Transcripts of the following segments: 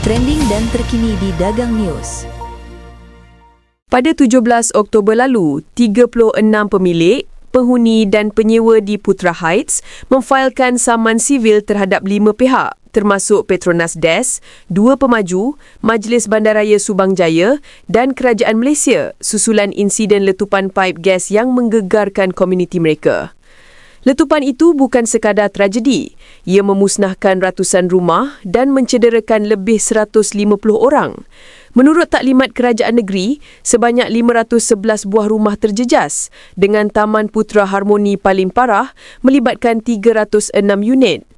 trending dan terkini di Dagang News. Pada 17 Oktober lalu, 36 pemilik, penghuni dan penyewa di Putra Heights memfailkan saman sivil terhadap lima pihak termasuk Petronas DES, dua pemaju, Majlis Bandaraya Subang Jaya dan Kerajaan Malaysia susulan insiden letupan paip gas yang menggegarkan komuniti mereka. Letupan itu bukan sekadar tragedi. Ia memusnahkan ratusan rumah dan mencederakan lebih 150 orang. Menurut taklimat kerajaan negeri, sebanyak 511 buah rumah terjejas dengan Taman Putra Harmoni paling parah melibatkan 306 unit.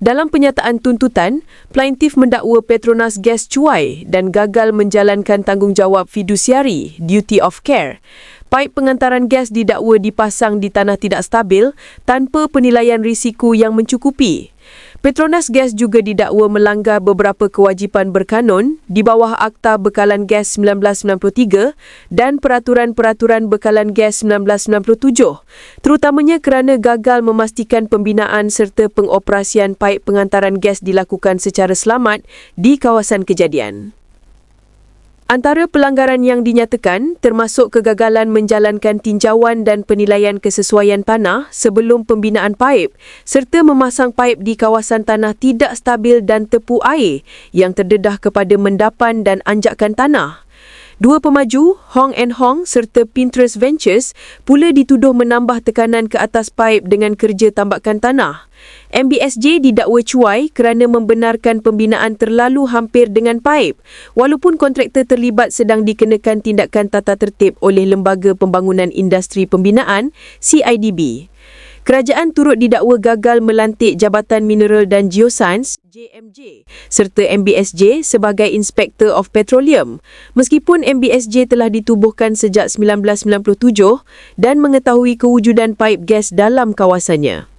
Dalam penyataan tuntutan, plaintif mendakwa Petronas Gas cuai dan gagal menjalankan tanggungjawab fidusiari, duty of care. Paip pengantaran gas didakwa dipasang di tanah tidak stabil tanpa penilaian risiko yang mencukupi. Petronas Gas juga didakwa melanggar beberapa kewajipan berkanun di bawah Akta Bekalan Gas 1993 dan Peraturan-Peraturan Bekalan Gas 1997, terutamanya kerana gagal memastikan pembinaan serta pengoperasian paip pengantaran gas dilakukan secara selamat di kawasan kejadian. Antara pelanggaran yang dinyatakan termasuk kegagalan menjalankan tinjauan dan penilaian kesesuaian tanah sebelum pembinaan paip serta memasang paip di kawasan tanah tidak stabil dan tepu air yang terdedah kepada mendapan dan anjakan tanah. Dua pemaju, Hong and Hong serta Pinterest Ventures pula dituduh menambah tekanan ke atas paip dengan kerja tambakan tanah. MBSJ didakwa cuai kerana membenarkan pembinaan terlalu hampir dengan paip walaupun kontraktor terlibat sedang dikenakan tindakan tata tertib oleh Lembaga Pembangunan Industri Pembinaan CIDB. Kerajaan turut didakwa gagal melantik Jabatan Mineral dan Geoscience JMJ serta MBSJ sebagai Inspektor of Petroleum meskipun MBSJ telah ditubuhkan sejak 1997 dan mengetahui kewujudan paip gas dalam kawasannya.